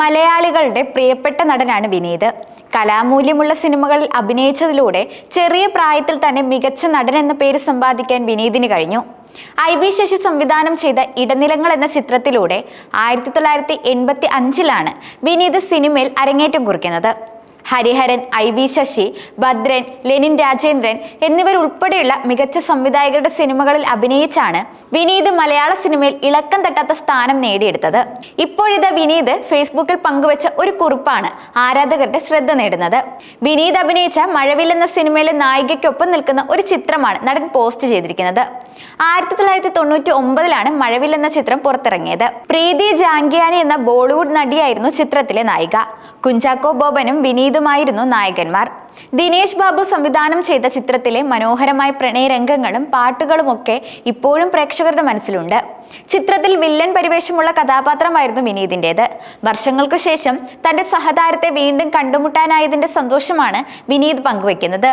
മലയാളികളുടെ പ്രിയപ്പെട്ട നടനാണ് വിനീത്. കലാമൂല്യമുള്ള സിനിമകളിൽ അഭിനയിച്ചതിലൂടെ ചെറിയ പ്രായത്തിൽ തന്നെ മികച്ച നടൻ എന്ന പേര് സമ്പാദിക്കാൻ വിനീതിന് കഴിഞ്ഞു. ഐ വി ശശി സംവിധാനം ചെയ്ത ഇടനിലങ്ങൾ എന്ന ചിത്രത്തിലൂടെ ആയിരത്തി തൊള്ളായിരത്തി എൺപത്തി അഞ്ചിലാണ് വിനീത് സിനിമയിൽ അരങ്ങേറ്റം കുറിക്കുന്നത്. ഹരിഹരൻ ഐ വി ശശി ഭദ്രൻ ലെനിൻ രാജേന്ദ്രൻ എന്നിവരുൾപ്പെടെയുള്ള മികച്ച സംവിധായകരുടെ സിനിമകളിൽ അഭിനയിച്ചാണ് വിനീത് മലയാള സിനിമയിൽ ഇളക്കം തട്ടാത്ത സ്ഥാനം നേടിയെടുത്തത്. ഇപ്പോഴിത് വിനീത് ഫേസ്ബുക്കിൽ പങ്കുവച്ച ഒരു കുറിപ്പാണ് ആരാധകരുടെ ശ്രദ്ധ നേടുന്നത്. വിനീത് അഭിനയിച്ച മഴവിൽ എന്ന സിനിമയിലെ നായികയ്ക്കൊപ്പം നിൽക്കുന്ന ഒരു ചിത്രമാണ് നടൻ പോസ്റ്റ് ചെയ്തിരിക്കുന്നത്. ആയിരത്തി തൊള്ളായിരത്തി തൊണ്ണൂറ്റി ഒമ്പതിലാണ് മഴവിൽ എന്ന ചിത്രം പുറത്തിറങ്ങിയത്. പ്രീതി ജാങ്കിയാനി എന്ന ബോളിവുഡ് നടിയായിരുന്നു ചിത്രത്തിലെ നായിക. കുഞ്ചാക്കോ ബോബനും വിനീതുമായിരുന്നു നായകന്മാർ. ദിനേശ് ബാബു സംവിധാനം ചെയ്ത ചിത്രത്തിലെ മനോഹരമായ പ്രണയരംഗങ്ങളും പാട്ടുകളുമൊക്കെ ഇപ്പോഴും പ്രേക്ഷകരുടെ മനസ്സിലുണ്ട്. ചിത്രത്തിൽ വില്ലൻ പരിവേഷമുള്ള കഥാപാത്രമായിരുന്നു വിനീതിന്റെത് വർഷങ്ങൾക്കു ശേഷം തന്റെ സഹതാരത്തെ വീണ്ടും കണ്ടുമുട്ടാനായതിന്റെ സന്തോഷമാണ് വിനീത് പങ്കുവെക്കുന്നത്